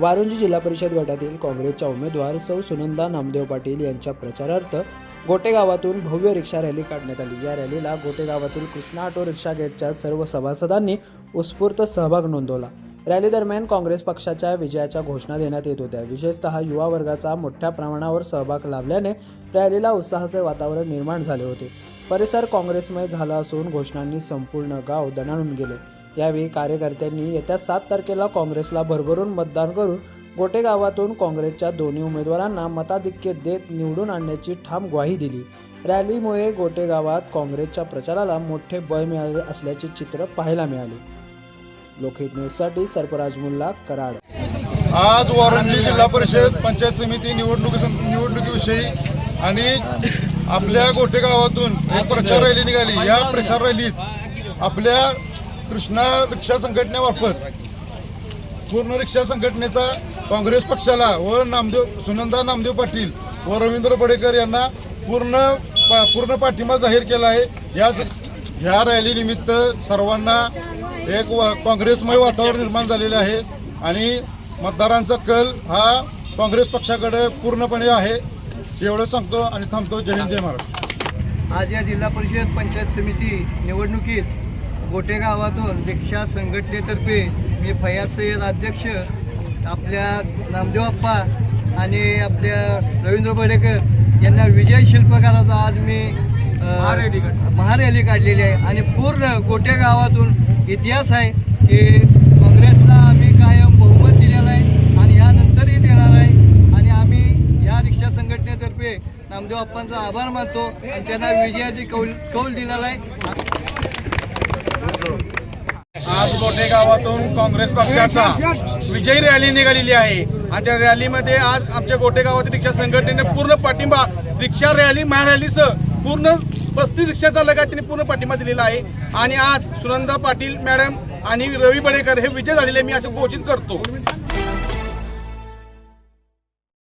वारुंजी जिल्हा परिषद गटातील काँग्रेसच्या उमेदवार सौ सुनंदा नामदेव पाटील यांच्या प्रचारार्थ गोटेगावातून भव्य रिक्षा रॅली काढण्यात आली. या रॅलीला गोटेगावातील कृष्णा ऑटो रिक्षा गेटच्या सर्व सभासदांनी उत्स्फूर्त सहभाग नोंदवला. रॅली दरम्यान काँग्रेस पक्षाच्या विजयाच्या घोषणा देण्यात येत होत्या. विशेषतः युवा वर्गाचा मोठ्या प्रमाणावर सहभाग लाभल्याने रॅलीला उत्साहाचे वातावरण निर्माण झाले होते. परिसर काँग्रेसमय झाला असून घोषणांनी संपूर्ण गाव दणाणून गेले. यावेळी कार्यकर्त्यांनी येत्या सात तारखेला काँग्रेसला भरभरून मतदान करून गोटे गावातून काँग्रेसच्या दोन्ही उमेदवारांना मताधिक्य देत निवडून आणण्याची ठाम ग्वाही दिली. रॅलीमुळे गोटे गावात काँग्रेसच्या प्रचाराला मोठे बळ मिळाले असल्याचे चित्र पाहायला मिळाले. लोकहित न्यूजसाठी सर्पराज मुल्ला कराड. आज वारंजी जिल्हा परिषद पंचायत समिती निवडणुकी निवडणुकीविषयी आणि आपल्या गोटे गावातून एक प्रचार रॅली निघाली. या प्रचार रॅलीत आपल्या कृष्णा रिक्षा संघटनेमार्फत पूर्ण रिक्षा संघटनेचा काँग्रेस पक्षाला व नामदेव सुनंदा नामदेव पाटील व रवींद्र बडेकर यांना पूर्ण पा पूर्ण पाठिंबा जाहीर केला आहे. या ह्या रॅलीनिमित्त सर्वांना एक वा काँग्रेसमय वातावरण निर्माण झालेले आहे आणि मतदारांचा कल हा काँग्रेस पक्षाकडे पूर्णपणे आहे. एवढं सांगतो आणि थांबतो. जय हिंद जय महाराज आज या जिल्हा परिषद पंचायत समिती निवडणुकीत गोटे गावातून रिक्षा संघटनेतर्फे मी फयाज सय्यद अध्यक्ष आपल्या नामदेव अप्पा आणि आपल्या रवींद्र बडेकर यांना विजय शिल्पकाराचा आज मी महारॅली काढलेली आहे. आणि पूर्ण गोटे गावातून इतिहास आहे की काँग्रेसला आम्ही कायम बहुमत दिलेलं आहे आणि यानंतरही देणार आहे. आणि आम्ही या रिक्षा संघटनेतर्फे नामदेव अप्पांचा आभार मानतो आणि त्यांना विजयाची कौल कौल दिलेला आहे. आज गावातून काँग्रेस पक्षाचा विजयी रॅली निघालेली आहे. आणि त्या रॅलीमध्ये आज आमच्या गोटे गावातील रिक्षा संघटनेने पूर्ण पाठिंबा रिक्षा रॅली महारॅलीसह पूर्ण पस्तीस रिक्षा चालक त्यांनी पूर्ण पाठिंबा दिलेला आहे. आणि आज सुनंदा पाटील मॅडम आणि रवी बडेकर हे विजय झालेले मी असं घोषित करतो.